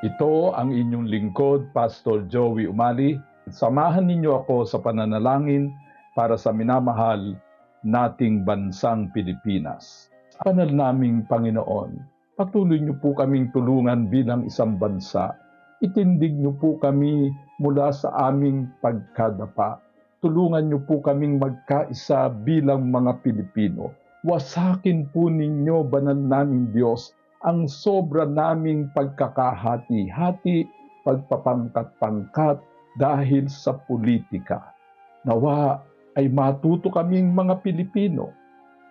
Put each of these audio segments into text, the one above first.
Ito ang inyong lingkod, Pastor Joey Umali. Samahan ninyo ako sa pananalangin para sa minamahal nating bansang Pilipinas. Panal naming Panginoon, patuloy niyo po kaming tulungan bilang isang bansa. Itindig niyo po kami mula sa aming pagkadapa. Tulungan niyo po kaming magkaisa bilang mga Pilipino. Wasakin po ninyo, banal naming Diyos, ang sobra naming pagkakahati-hati, pagpapangkat-pangkat dahil sa politika. Nawa ay matuto kaming mga Pilipino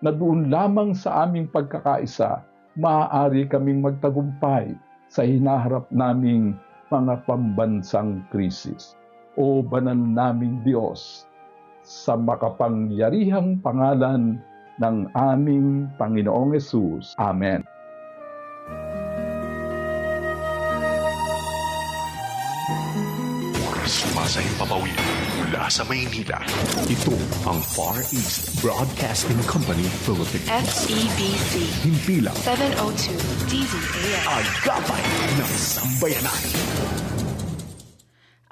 na doon lamang sa aming pagkakaisa, maaari kaming magtagumpay sa hinaharap naming mga pambansang krisis. O banal naming Diyos, sa makapangyarihang pangalan ng aming Panginoong Yesus. Amen. Sumasahing papawid mula sa Maynila. Ito ang Far East Broadcasting Company Philippines. FEBC Himpilang 702 DZAM. agapay ng sambayanan.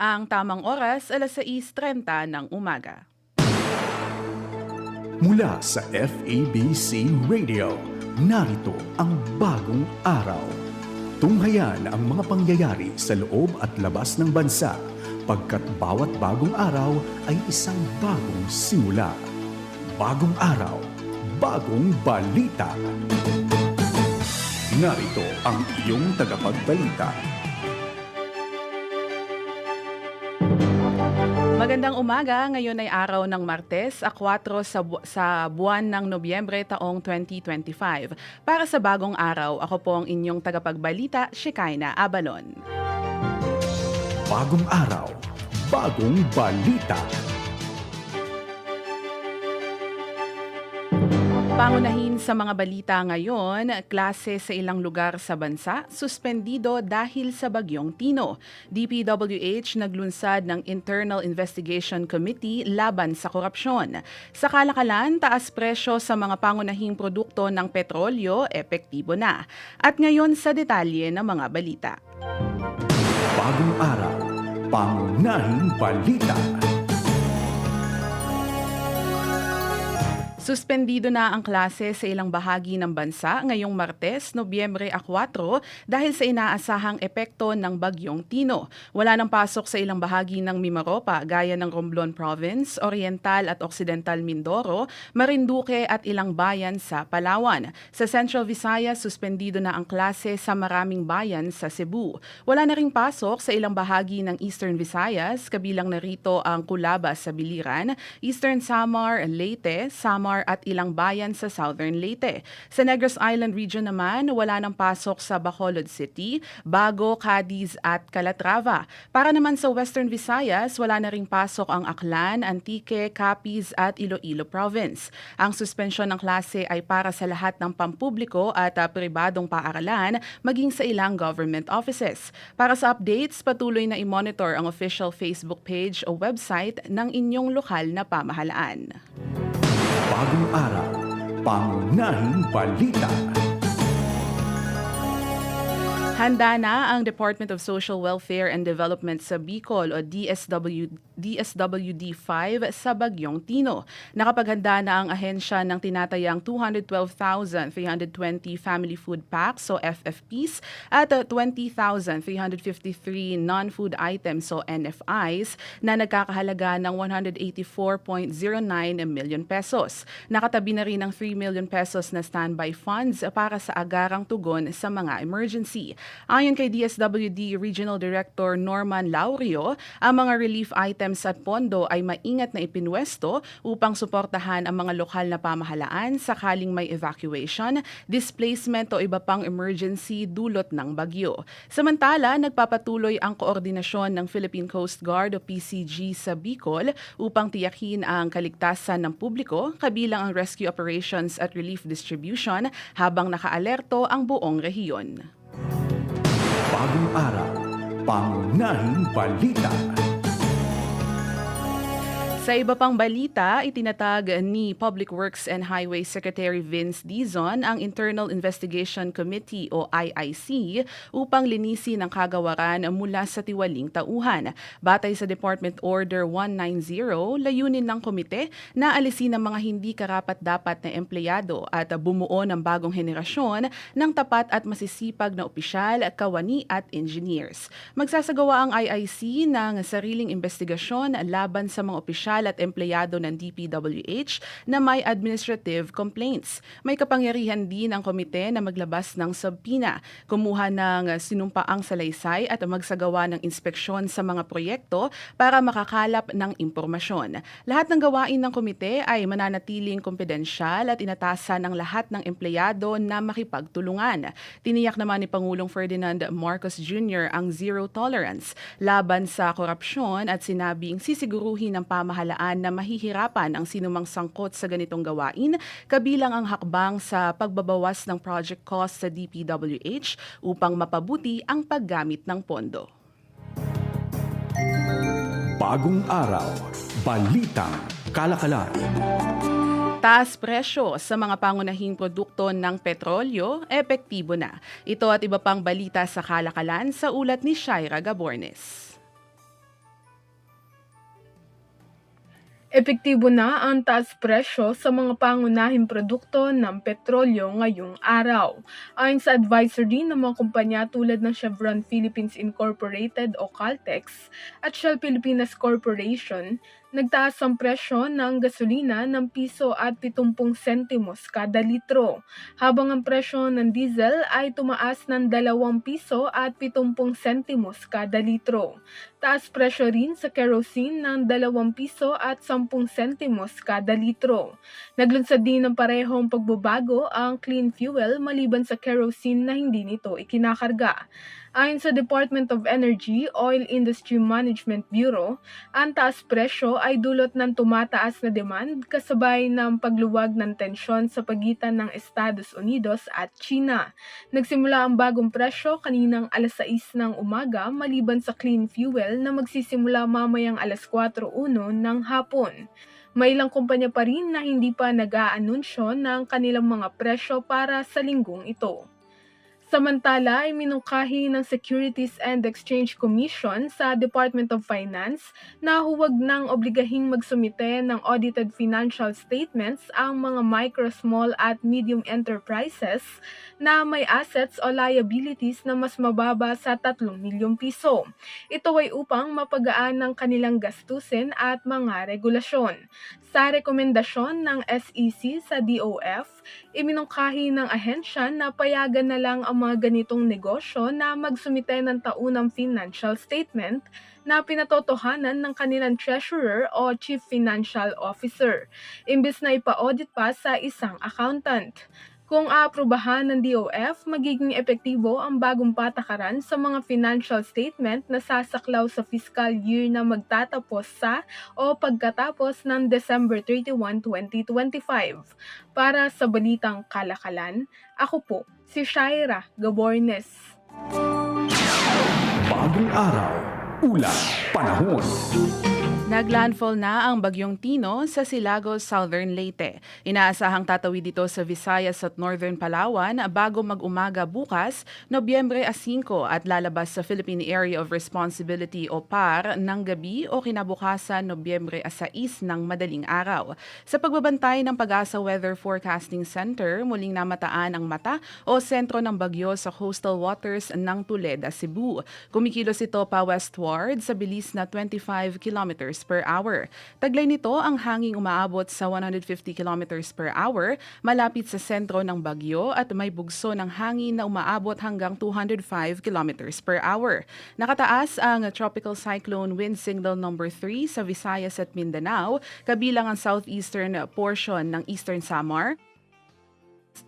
Ang tamang oras, alas 6.30 ng umaga. Mula sa FEBC Radio, narito ang bagong araw. Tunghayan ang mga pangyayari sa loob at labas ng bansa pagkat bawat bagong araw ay isang bagong simula. Bagong araw, bagong balita. Narito ang iyong tagapagbalita. Magandang umaga, ngayon ay araw ng Martes, a 4 sa, bu- sa buwan ng Nobyembre taong 2025. Para sa bagong araw, ako po ang inyong tagapagbalita, Shekinah Abalon. Bagong araw, bagong balita. Pangunahin sa mga balita ngayon, klase sa ilang lugar sa bansa, suspendido dahil sa bagyong Tino. DPWH naglunsad ng Internal Investigation Committee laban sa korupsyon. Sa kalakalan, taas presyo sa mga pangunahing produkto ng petrolyo, epektibo na. At ngayon sa detalye ng mga balita. Bagong araw, pangunahing balita. Suspendido na ang klase sa ilang bahagi ng bansa ngayong Martes, Nobyembre 4 dahil sa inaasahang epekto ng bagyong Tino. Wala nang pasok sa ilang bahagi ng Mimaropa gaya ng Romblon Province, Oriental at Occidental Mindoro, Marinduque at ilang bayan sa Palawan. Sa Central Visayas, suspendido na ang klase sa maraming bayan sa Cebu. Wala na ring pasok sa ilang bahagi ng Eastern Visayas, kabilang narito ang Culabas sa Biliran, Eastern Samar, Leyte, Samar at ilang bayan sa Southern Leyte. Sa Negros Island region naman, wala nang pasok sa Bacolod City, Bago, Cadiz at Calatrava. Para naman sa Western Visayas, wala na ring pasok ang Aklan, Antique, Capiz at Iloilo Province. Ang suspensyon ng klase ay para sa lahat ng pampubliko at uh, pribadong paaralan, maging sa ilang government offices. Para sa updates, patuloy na i-monitor ang official Facebook page o website ng inyong lokal na pamahalaan. Bagong araw, pangunahing balita. Handa na ang Department of Social Welfare and Development sa Bicol o DSW, DSWD-5 sa Bagyong Tino. Nakapaghanda na ang ahensya ng tinatayang 212,320 Family Food Packs o FFPs at uh, 20,353 non-food items o NFIs na nagkakahalaga ng 184.09 million pesos. Nakatabi na rin ang 3 million pesos na standby funds para sa agarang tugon sa mga emergency. Ayon kay DSWD Regional Director Norman Laurio, ang mga relief items at pondo ay maingat na ipinwesto upang suportahan ang mga lokal na pamahalaan sakaling may evacuation, displacement o iba pang emergency dulot ng bagyo. Samantala, nagpapatuloy ang koordinasyon ng Philippine Coast Guard o PCG sa Bicol upang tiyakin ang kaligtasan ng publiko kabilang ang rescue operations at relief distribution habang nakaalerto ang buong rehiyon. Bagong araw, pangunahing balita. Sa iba pang balita, itinatag ni Public Works and Highway Secretary Vince Dizon ang Internal Investigation Committee o IIC upang linisin ang kagawaran mula sa tiwaling tauhan. Batay sa Department Order 190, layunin ng komite na alisin ang mga hindi karapat-dapat na empleyado at bumuo ng bagong henerasyon ng tapat at masisipag na opisyal, kawani at engineers. Magsasagawa ang IIC ng sariling investigasyon laban sa mga opisyal at empleyado ng DPWH na may administrative complaints. May kapangyarihan din ang komite na maglabas ng subpina, kumuha ng sinumpaang salaysay at magsagawa ng inspeksyon sa mga proyekto para makakalap ng impormasyon. Lahat ng gawain ng komite ay mananatiling kumpidensyal at inatasan ng lahat ng empleyado na makipagtulungan. Tiniyak naman ni Pangulong Ferdinand Marcos Jr. ang zero tolerance laban sa korupsyon at sinabing sisiguruhin ng pamahalaan na mahihirapan ang sinumang sangkot sa ganitong gawain, kabilang ang hakbang sa pagbabawas ng project cost sa DPWH upang mapabuti ang paggamit ng pondo. Bagong araw, balitang kalakalan. Taas presyo sa mga pangunahing produkto ng petrolyo, epektibo na. Ito at iba pang balita sa kalakalan sa ulat ni Shaira Gabornes. Epektibo na ang taas presyo sa mga pangunahing produkto ng petrolyo ngayong araw. Ayon sa advisor din ng mga kumpanya tulad ng Chevron Philippines Incorporated o Caltex at Shell Pilipinas Corporation, nagtaas ang presyo ng gasolina ng piso at 70 sentimos kada litro, habang ang presyo ng diesel ay tumaas ng 2 piso at 70 sentimos kada litro. Taas presyo rin sa kerosene ng 2 piso at 10 sentimos kada litro. Naglunsad din ng parehong pagbabago ang clean fuel maliban sa kerosene na hindi nito ikinakarga. Ayon sa Department of Energy Oil Industry Management Bureau, ang taas presyo ay dulot ng tumataas na demand kasabay ng pagluwag ng tensyon sa pagitan ng Estados Unidos at China. Nagsimula ang bagong presyo kaninang alas 6 ng umaga maliban sa clean fuel na magsisimula mamayang alas 4.1 ng hapon. May ilang kumpanya pa rin na hindi pa nag-aanunsyo ng kanilang mga presyo para sa linggong ito. Samantala ay minungkahi ng Securities and Exchange Commission sa Department of Finance na huwag nang obligahing magsumite ng audited financial statements ang mga micro, small at medium enterprises na may assets o liabilities na mas mababa sa 3 milyong piso. Ito ay upang mapagaan ng kanilang gastusin at mga regulasyon. Sa rekomendasyon ng SEC sa DOF, iminungkahi ng ahensya na payagan na lang ang mga ganitong negosyo na magsumite ng taunang financial statement na pinatotohanan ng kanilang treasurer o chief financial officer, imbes na ipa-audit pa sa isang accountant. Kung aaprubahan ng DOF, magiging epektibo ang bagong patakaran sa mga financial statement na sasaklaw sa fiscal year na magtatapos sa o pagkatapos ng December 31, 2025. Para sa Balitang Kalakalan, ako po si Shaira Gabornes. Bagong araw, ulat panahon. Naglandfall na ang bagyong Tino sa Silagos, Southern Leyte. Inaasahang tatawid dito sa Visayas at Northern Palawan bago mag-umaga bukas, Nobyembre 5 at lalabas sa Philippine Area of Responsibility o PAR ng gabi o kinabukasan Nobyembre 6 ng madaling araw. Sa pagbabantay ng Pag-asa Weather Forecasting Center, muling namataan ang mata o sentro ng bagyo sa coastal waters ng Tuleda, Cebu. Kumikilos ito pa westward sa bilis na 25 kilometers per hour. Taglay nito ang hanging umaabot sa 150 kilometers per hour malapit sa sentro ng bagyo at may bugso ng hangin na umaabot hanggang 205 kilometers per hour. Nakataas ang Tropical Cyclone Wind Signal number 3 sa Visayas at Mindanao, kabilang ang southeastern portion ng Eastern Samar,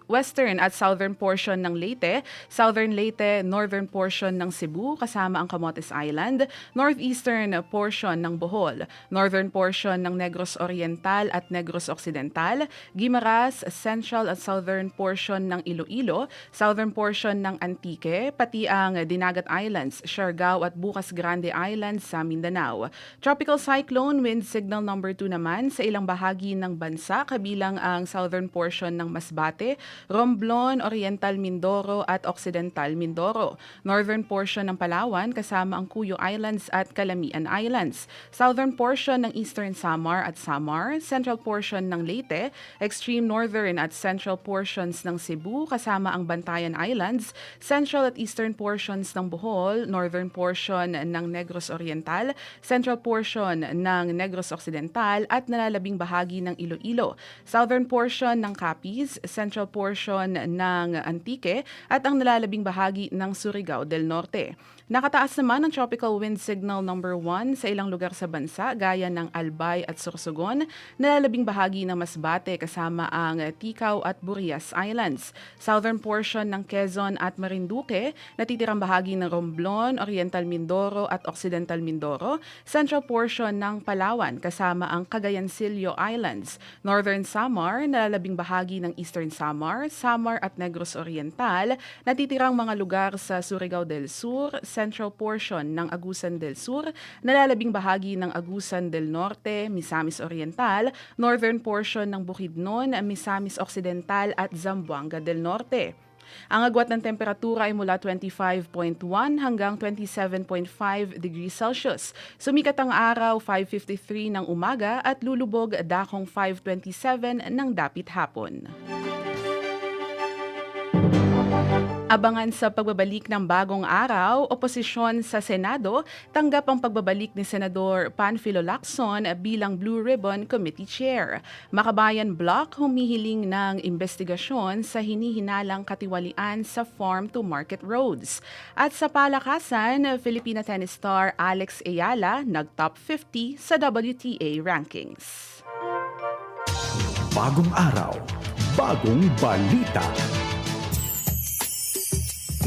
western at southern portion ng Leyte, southern Leyte, northern portion ng Cebu kasama ang Camotes Island, northeastern portion ng Bohol, northern portion ng Negros Oriental at Negros Occidental, Guimaras, central at southern portion ng Iloilo, southern portion ng Antique, pati ang Dinagat Islands, Siargao at Bukas Grande Islands sa Mindanao. Tropical cyclone wind signal number 2 naman sa ilang bahagi ng bansa kabilang ang southern portion ng Masbate, Romblon, Oriental Mindoro at Occidental Mindoro. Northern portion ng Palawan kasama ang Cuyo Islands at Calamian Islands. Southern portion ng Eastern Samar at Samar, central portion ng Leyte, extreme northern at central portions ng Cebu kasama ang Bantayan Islands, central at eastern portions ng Bohol, northern portion ng Negros Oriental, central portion ng Negros Occidental at nalalabing bahagi ng Iloilo, southern portion ng Capiz, central portion ng Antique at ang nalalabing bahagi ng Surigao del Norte. Nakataas naman ang tropical wind signal number 1 sa ilang lugar sa bansa gaya ng Albay at Sorsogon, nalalabing bahagi ng Masbate kasama ang Ticao at Burias Islands, southern portion ng Quezon at Marinduque, natitirang bahagi ng Romblon, Oriental Mindoro at Occidental Mindoro, central portion ng Palawan kasama ang Cagayancillo Islands, northern Samar, nalalabing bahagi ng Eastern Samar, Samar at Negros Oriental, natitirang mga lugar sa Surigao del Sur, central portion ng Agusan del Sur, nalalabing bahagi ng Agusan del Norte, Misamis Oriental, northern portion ng Bukidnon, Misamis Occidental at Zamboanga del Norte. Ang agwat ng temperatura ay mula 25.1 hanggang 27.5 degrees Celsius. Sumikat ang araw 5.53 ng umaga at lulubog dakong 5.27 ng dapit hapon. Abangan sa pagbabalik ng bagong araw, oposisyon sa Senado tanggap ang pagbabalik ni Senador Panfilo Lacson bilang Blue Ribbon Committee Chair. Makabayan Block humihiling ng investigasyon sa hinihinalang katiwalian sa farm to market roads. At sa palakasan, Filipina tennis star Alex Ayala nag-top 50 sa WTA rankings. Bagong araw, bagong balita.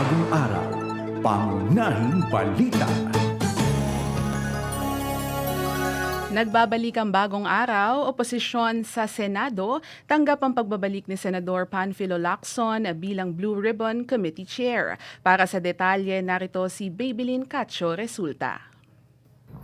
Bagong araw, pangunahing balita. Nagbabalik ang bagong araw, oposisyon sa Senado, tanggap ang pagbabalik ni Senador Panfilo Lacson bilang Blue Ribbon Committee Chair. Para sa detalye, narito si Babylin Cacho Resulta.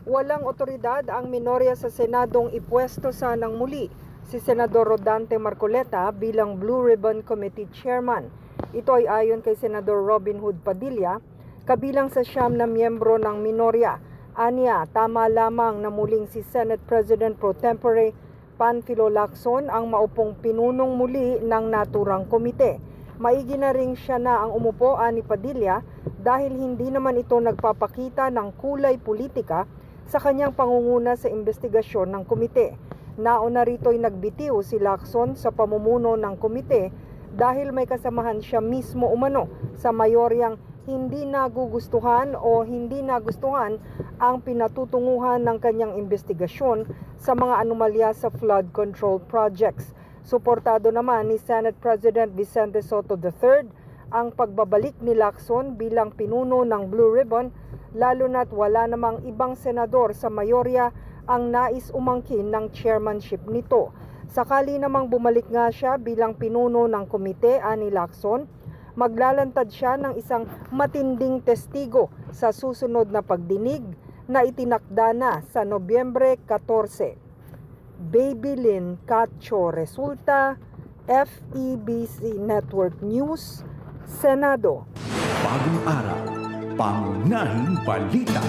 Walang otoridad ang minorya sa Senadong ipwesto sanang muli si Senador Rodante Marcoleta bilang Blue Ribbon Committee Chairman. Ito ay ayon kay Senador Robin Hood Padilla, kabilang sa siyam na miyembro ng minorya. Anya, tama lamang na muling si Senate President Pro Tempore Panfilo Lacson ang maupong pinunong muli ng naturang komite. Maigi na ring siya na ang umupo ani Padilla dahil hindi naman ito nagpapakita ng kulay politika sa kanyang pangunguna sa investigasyon ng komite. Nauna rito'y nagbitiw si Lacson sa pamumuno ng komite dahil may kasamahan siya mismo umano sa mayoryang hindi nagugustuhan o hindi nagustuhan ang pinatutunguhan ng kanyang investigasyon sa mga anomalya sa flood control projects. Suportado naman ni Senate President Vicente Soto III ang pagbabalik ni Lacson bilang pinuno ng Blue Ribbon lalo na't wala namang ibang senador sa mayorya ang nais umangkin ng chairmanship nito. Sakali namang bumalik nga siya bilang pinuno ng komite ani Lacson, maglalantad siya ng isang matinding testigo sa susunod na pagdinig na itinakda na sa Nobyembre 14. Baby Lynn Cacho Resulta, FEBC Network News, Senado. Bagong araw, pangunahing balita.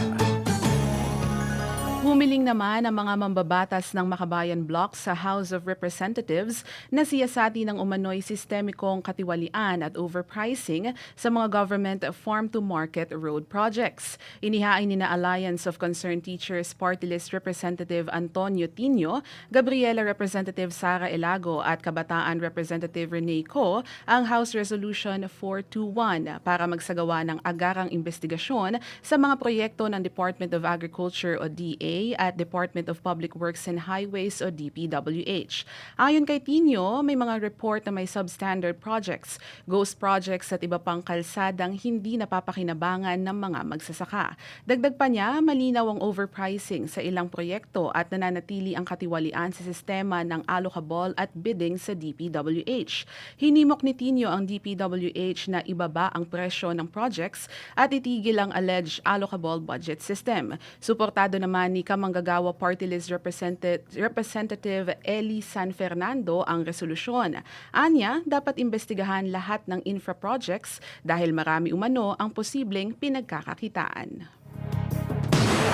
Humiling naman ang mga mambabatas ng Makabayan Block sa House of Representatives na siyasati ng umano'y sistemikong katiwalian at overpricing sa mga government farm-to-market road projects. Inihain ni na Alliance of Concerned Teachers Party List Representative Antonio Tino, Gabriela Representative Sara Elago at Kabataan Representative Rene Co ang House Resolution 421 para magsagawa ng agarang investigasyon sa mga proyekto ng Department of Agriculture o DA at Department of Public Works and Highways o DPWH. Ayon kay Tino, may mga report na may substandard projects, ghost projects at iba pang kalsadang hindi napapakinabangan ng mga magsasaka. Dagdag pa niya, malinaw ang overpricing sa ilang proyekto at nananatili ang katiwalian sa sistema ng allocable at bidding sa DPWH. Hinimok ni Tino ang DPWH na ibaba ang presyo ng projects at itigil ang alleged allocable budget system. Suportado naman ni Kamanggagawa Party List Represented, Representative Eli San Fernando ang resolusyon. Anya, dapat imbestigahan lahat ng infra projects dahil marami umano ang posibleng pinagkakakitaan.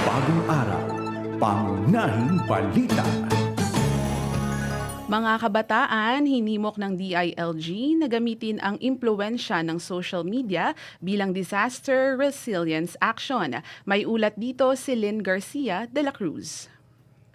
Bagong araw, pangunahing balita. Mga kabataan, hinimok ng DILG na gamitin ang impluensya ng social media bilang disaster resilience action. May ulat dito si Lynn Garcia de la Cruz.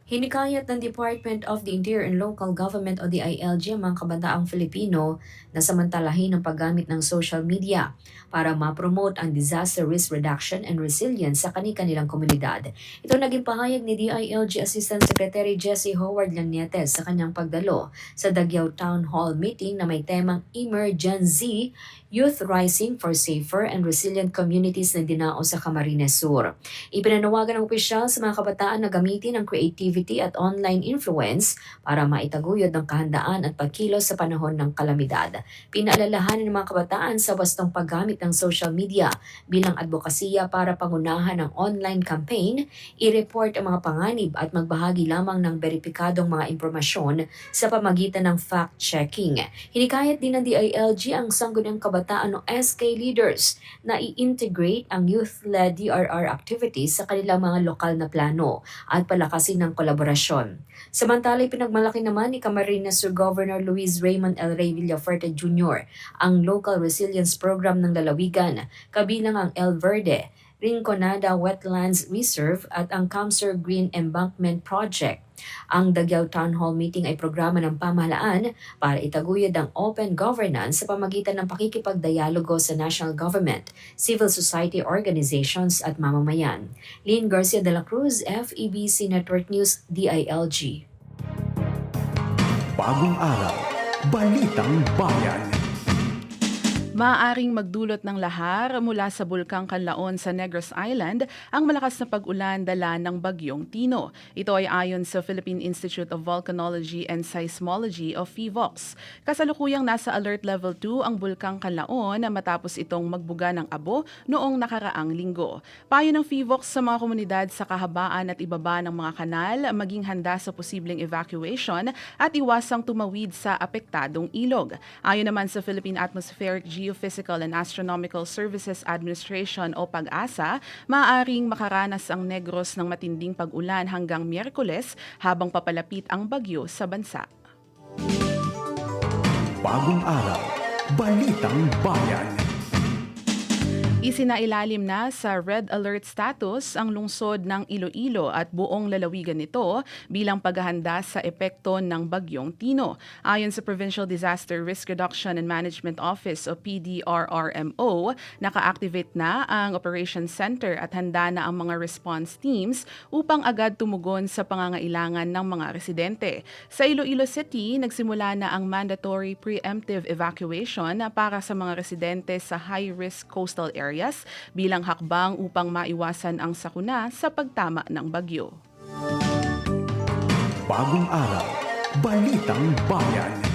Hinikayat ng Department of the Interior and Local Government o DILG ang mga kabataang Filipino na samantalahin ang paggamit ng social media para ma-promote ang disaster risk reduction and resilience sa kani-kanilang komunidad. Ito naging pahayag ni DILG Assistant Secretary Jesse Howard Llanetes sa kanyang pagdalo sa Daguao Town Hall meeting na may temang Emergency Youth Rising for Safer and Resilient Communities na dinao sa Camarines Sur. Ipinanawagan ng opisyal sa mga kabataan na gamitin ang creativity at online influence para maitaguyod ng kahandaan at pagkilos sa panahon ng kalamidad. Pinaalalahanan ng mga kabataan sa wastong paggamit ng social media bilang advokasya para pangunahan ang online campaign, i-report ang mga panganib at magbahagi lamang ng beripikadong mga impormasyon sa pamagitan ng fact-checking. Hinikayat din ng DILG ang sangguniang kabataan o SK leaders na i-integrate ang youth-led DRR activities sa kanilang mga lokal na plano at palakasin ng kolaborasyon. Samantala, pinagmalaki naman ni Camarines Sur Governor Luis Raymond L. Rey Villafuerte Jr. ang Local Resilience Program ng lalawigan, kabilang ang El Verde, Rinconada Wetlands Reserve at ang Camsur Green Embankment Project. Ang Daguao Town Hall meeting ay programa ng pamahalaan para itaguyod ang open governance sa pamagitan ng pakikipagdialogo sa national government, civil society organizations at mamamayan. Lynn Garcia de la Cruz, FEBC Network News, DILG. Bagong araw, balitang bayan. Maaring magdulot ng lahar mula sa Bulkang Kanlaon sa Negros Island ang malakas na pag-ulan dala ng bagyong Tino. Ito ay ayon sa Philippine Institute of Volcanology and Seismology o PHIVOX. Kasalukuyang nasa alert level 2 ang Bulkang Kanlaon matapos itong magbuga ng abo noong nakaraang linggo. Payo ng PHIVOX sa mga komunidad sa kahabaan at ibaba ng mga kanal maging handa sa posibleng evacuation at iwasang tumawid sa apektadong ilog. Ayon naman sa Philippine Atmospheric Geophysical and Astronomical Services Administration o PAG-ASA, maaaring makaranas ang Negros ng matinding pag-ulan hanggang Miyerkules habang papalapit ang bagyo sa bansa. Bagong araw, balitang bayan. Isinailalim na sa red alert status ang lungsod ng Iloilo at buong lalawigan nito bilang paghahanda sa epekto ng bagyong Tino. Ayon sa Provincial Disaster Risk Reduction and Management Office o PDRRMO, naka-activate na ang Operation Center at handa na ang mga response teams upang agad tumugon sa pangangailangan ng mga residente. Sa Iloilo City, nagsimula na ang mandatory preemptive evacuation para sa mga residente sa high-risk coastal areas bilang hakbang upang maiwasan ang sakuna sa pagtama ng bagyo. Bagong araw, balitang bayan.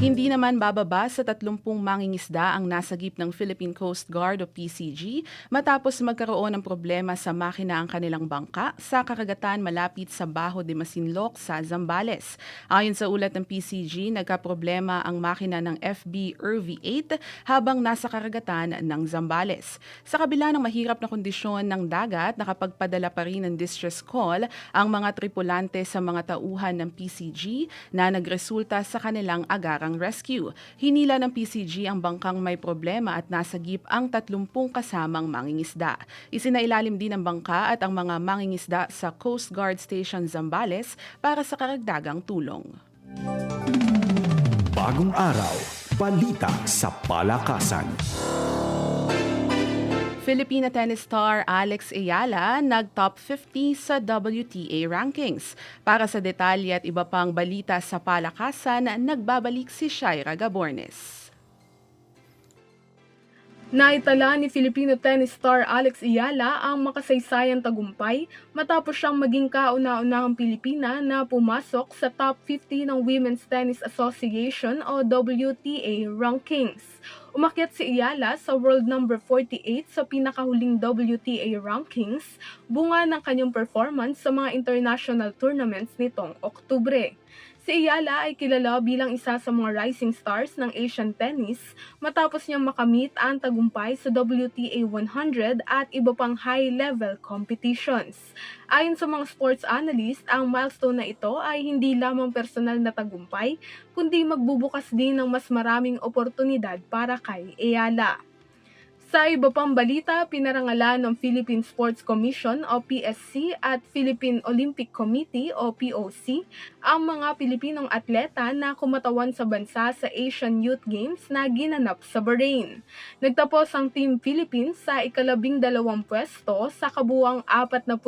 Hindi naman bababa sa 30 mangingisda ang nasagip ng Philippine Coast Guard o PCG matapos magkaroon ng problema sa makina ang kanilang bangka sa karagatan malapit sa Baho de Masinloc sa Zambales. Ayon sa ulat ng PCG, nagkaproblema ang makina ng FB Irvy 8 habang nasa karagatan ng Zambales. Sa kabila ng mahirap na kondisyon ng dagat, nakapagpadala pa rin ng distress call ang mga tripulante sa mga tauhan ng PCG na nagresulta sa kanilang agarang rescue. Hinila ng PCG ang bangkang may problema at nasagip ang 30 kasamang mangingisda. Isinailalim din ng bangka at ang mga mangingisda sa Coast Guard Station Zambales para sa karagdagang tulong. Bagong araw, balita sa palakasan. Filipina tennis star Alex Ayala nag-top 50 sa WTA rankings. Para sa detalye at iba pang balita sa palakasan, nagbabalik si Shaira Gabornes. Naitala ni Filipino tennis star Alex Iyala ang makasaysayang tagumpay matapos siyang maging kauna-unahang Pilipina na pumasok sa top 50 ng Women's Tennis Association o WTA rankings. Umakyat si Iyala sa world number 48 sa pinakahuling WTA rankings, bunga ng kanyang performance sa mga international tournaments nitong Oktubre. Si Iyala ay kilala bilang isa sa mga rising stars ng Asian tennis matapos niyang makamit ang tagumpay sa WTA 100 at iba pang high-level competitions. Ayon sa mga sports analyst, ang milestone na ito ay hindi lamang personal na tagumpay, kundi magbubukas din ng mas maraming oportunidad para kay Iyala. Sa iba pang balita, pinarangalan ng Philippine Sports Commission o PSC at Philippine Olympic Committee o POC ang mga Pilipinong atleta na kumatawan sa bansa sa Asian Youth Games na ginanap sa Bahrain. Nagtapos ang Team Philippines sa ikalabing dalawang pwesto sa kabuang 45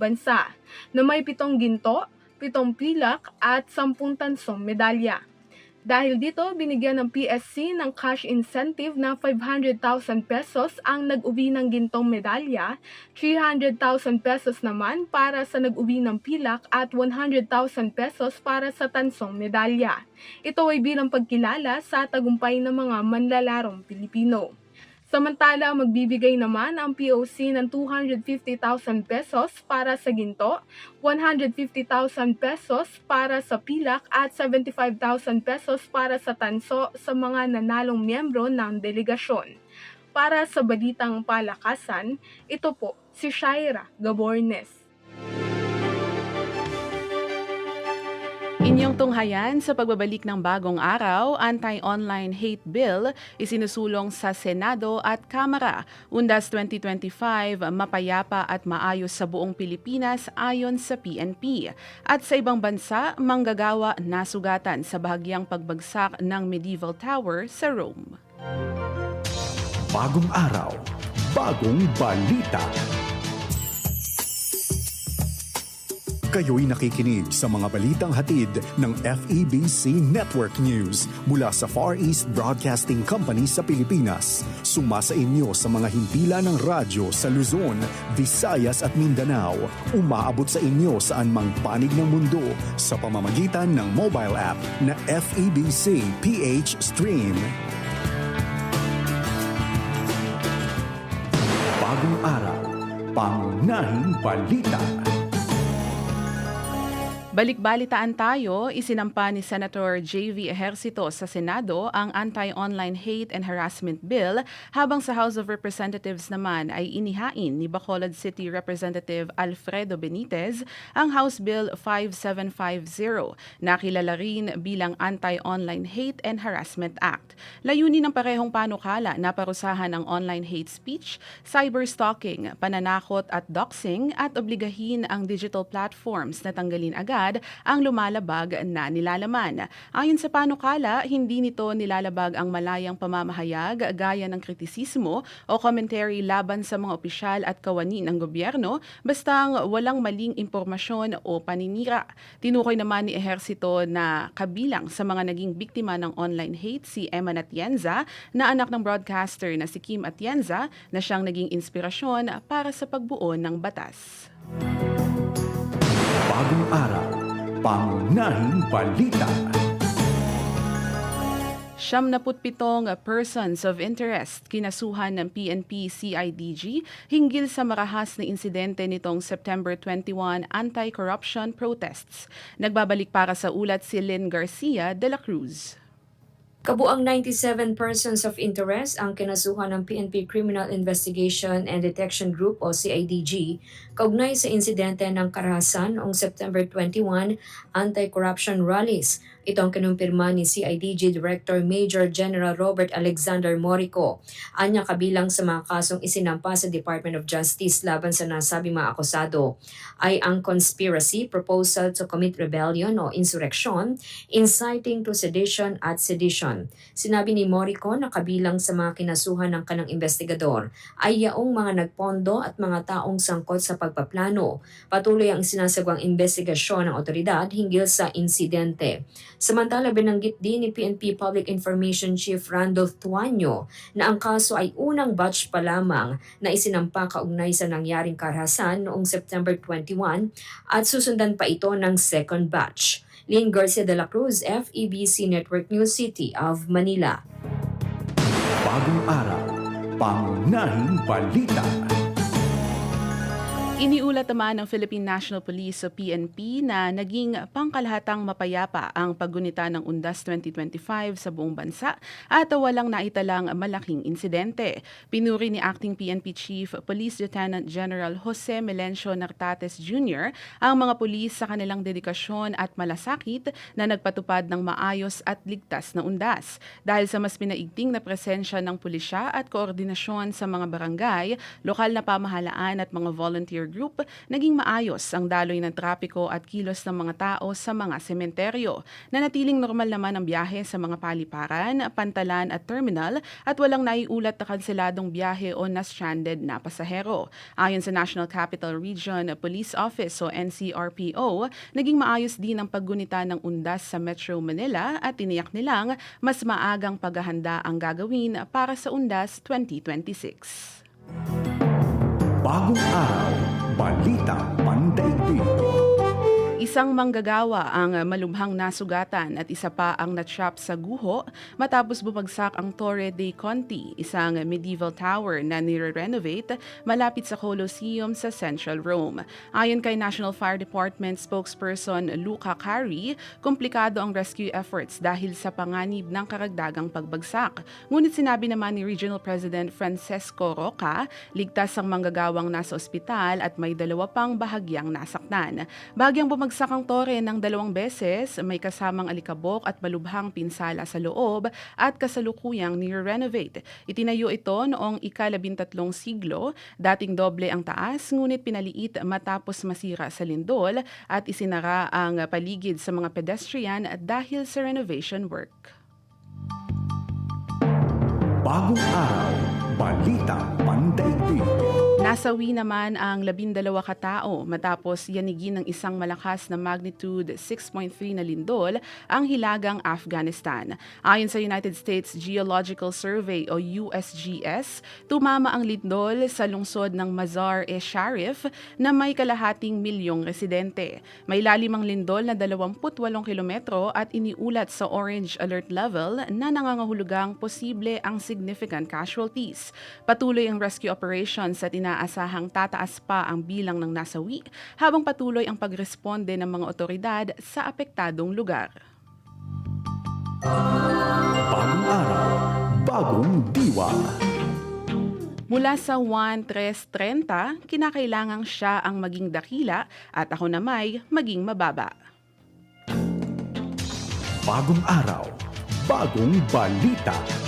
bansa na may pitong ginto, pitong pilak at sampung tansong medalya. Dahil dito, binigyan ng PSC ng cash incentive na 500,000 pesos ang nag-uwi ng gintong medalya, 300,000 pesos naman para sa nag-uwi ng pilak at 100,000 pesos para sa tansong medalya. Ito ay bilang pagkilala sa tagumpay ng mga manlalarong Pilipino. Samantala, magbibigay naman ang POC ng 250,000 pesos para sa ginto, 150,000 pesos para sa pilak at 75,000 pesos para sa tanso sa mga nanalong miyembro ng delegasyon. Para sa Balitang Palakasan, ito po si Shaira Gabornes. Inyong tunghayan sa pagbabalik ng bagong araw, anti-online hate bill isinusulong sa Senado at Kamara. Undas 2025, mapayapa at maayos sa buong Pilipinas ayon sa PNP. At sa ibang bansa, manggagawa nasugatan sa bahagyang pagbagsak ng medieval tower sa Rome. Bagong araw, bagong balita. Kayo'y nakikinig sa mga balitang hatid ng FEBC Network News mula sa Far East Broadcasting Company sa Pilipinas. Sumasa inyo sa mga hintila ng radyo sa Luzon, Visayas at Mindanao. Umaabot sa inyo saan mang panig ng mundo sa pamamagitan ng mobile app na FEBC PH Stream. Bagong araw, pangunahing balita. Balik-balitaan tayo, isinampa ni Senator J.V. Ejercito sa Senado ang Anti-Online Hate and Harassment Bill habang sa House of Representatives naman ay inihain ni Bacolod City Representative Alfredo Benitez ang House Bill 5750 na kilala rin bilang Anti-Online Hate and Harassment Act. Layunin ng parehong panukala na parusahan ang online hate speech, cyberstalking, pananakot at doxing at obligahin ang digital platforms na tanggalin agad ang lumalabag na nilalaman. Ayon sa panukala, hindi nito nilalabag ang malayang pamamahayag gaya ng kritisismo o commentary laban sa mga opisyal at kawani ng gobyerno bastang walang maling impormasyon o paninira. Tinukoy naman ni Ehersito na kabilang sa mga naging biktima ng online hate si Emma Atienza na anak ng broadcaster na si Kim Atienza na siyang naging inspirasyon para sa pagbuo ng batas. Bagong araw, pangunahing balita. Siyam na putpitong persons of interest kinasuhan ng PNP CIDG hinggil sa marahas na insidente nitong September 21 anti-corruption protests. Nagbabalik para sa ulat si Lynn Garcia de la Cruz. Kabuang 97 persons of interest ang kinasuhan ng PNP Criminal Investigation and Detection Group o CIDG kaugnay sa insidente ng karahasan noong September 21 anti-corruption rallies. Ito ang kinumpirma ni CIDG Director Major General Robert Alexander Morico. Anya kabilang sa mga kasong isinampa sa Department of Justice laban sa nasabing mga akusado ay ang conspiracy, proposal to commit rebellion o insurrection, inciting to sedition at sedition. Sinabi ni Morico na kabilang sa mga kinasuhan ng kanang investigador ay yaong mga nagpondo at mga taong sangkot sa pagpaplano. Patuloy ang sinasagwang investigasyon ng otoridad hinggil sa insidente. Samantala, binanggit din ni PNP Public Information Chief Randolph Tuanyo na ang kaso ay unang batch pa lamang na isinampa kaugnay sa nangyaring karahasan noong September 21 at susundan pa ito ng second batch. Lynn Garcia de la Cruz, FEBC Network News City of Manila. Bagong araw, pangunahing balita. Iniulat naman ng Philippine National Police o PNP na naging pangkalahatang mapayapa ang paggunita ng Undas 2025 sa buong bansa at walang naitalang malaking insidente. Pinuri ni Acting PNP Chief Police Lieutenant General Jose Melencio Nartates Jr. ang mga pulis sa kanilang dedikasyon at malasakit na nagpatupad ng maayos at ligtas na undas. Dahil sa mas pinaigting na presensya ng pulisya at koordinasyon sa mga barangay, lokal na pamahalaan at mga volunteer group, naging maayos ang daloy ng trapiko at kilos ng mga tao sa mga sementeryo. Nanatiling normal naman ang biyahe sa mga paliparan, pantalan at terminal at walang naiulat na kanseladong biyahe o na-stranded na pasahero. Ayon sa National Capital Region Police Office o NCRPO, naging maayos din ang paggunita ng undas sa Metro Manila at tiniyak nilang mas maagang paghahanda ang gagawin para sa undas 2026. Bagong araw, balita pandaigdig. Isang manggagawa ang malubhang nasugatan at isa pa ang natrap sa guho matapos bumagsak ang Torre dei Conti, isang medieval tower na nire-renovate malapit sa Colosseum sa Central Rome. Ayon kay National Fire Department spokesperson Luca Cari, komplikado ang rescue efforts dahil sa panganib ng karagdagang pagbagsak. Ngunit sinabi naman ni Regional President Francesco Roca, ligtas ang manggagawang nasa ospital at may dalawa pang bahagyang nasaktan. Bagyang bumagsak ang tore ng dalawang beses, may kasamang alikabok at malubhang pinsala sa loob at kasalukuyang nire-renovate. Itinayo ito noong ikalabintatlong siglo, dating doble ang taas, ngunit pinaliit matapos masira sa lindol at isinara ang paligid sa mga pedestrian dahil sa renovation work. Bagong araw, balita pandaigdig. Nasawi naman ang labindalawa katao matapos yanigin ng isang malakas na magnitude 6.3 na lindol ang hilagang Afghanistan. Ayon sa United States Geological Survey o USGS, tumama ang lindol sa lungsod ng Mazar-e Sharif na may kalahating milyong residente. May lalim ang lindol na 28 kilometro at iniulat sa orange alert level na nangangahulugang posible ang significant casualties. Patuloy ang rescue operations at inaasahang tataas pa ang bilang ng nasawi habang patuloy ang pagresponde ng mga otoridad sa apektadong lugar. Bagong araw, bagong diwa. Mula sa 1.330, kinakailangang siya ang maging dakila at ako namay maging mababa. Bagong araw, bagong balita.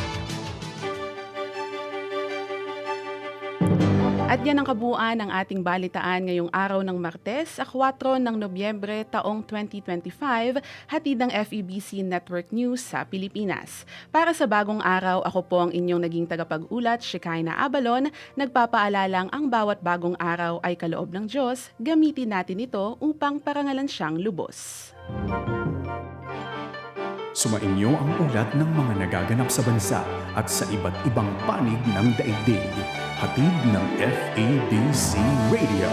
At yan ang kabuuan ng ating balitaan ngayong araw ng Martes, sa 4 ng Nobyembre taong 2025, hatid ng FEBC Network News sa Pilipinas. Para sa bagong araw, ako po ang inyong naging tagapag-ulat, Shekinah Abalon, nagpapaalalang ang bawat bagong araw ay kaloob ng Diyos, gamitin natin ito upang parangalan siyang lubos. Sumainyo ang ulat ng mga nagaganap sa bansa at sa iba't ibang panig ng daigdig. Hatid ng FABC Radio.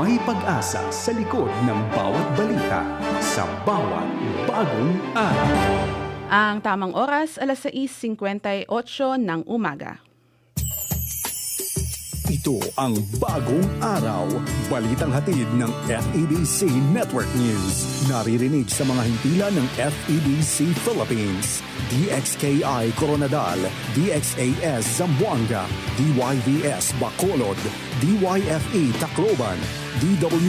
May pag-asa sa likod ng bawat balita sa bawat bagong araw. Ang tamang oras, alas 6.58 ng umaga. Ito ang bagong araw. Balitang hatid ng FEBC Network News. Naririnig sa mga hintila ng FEBC Philippines. DXKI Coronadal, DXAS Zamboanga, DYVS Bacolod, DYFE Tacloban, DW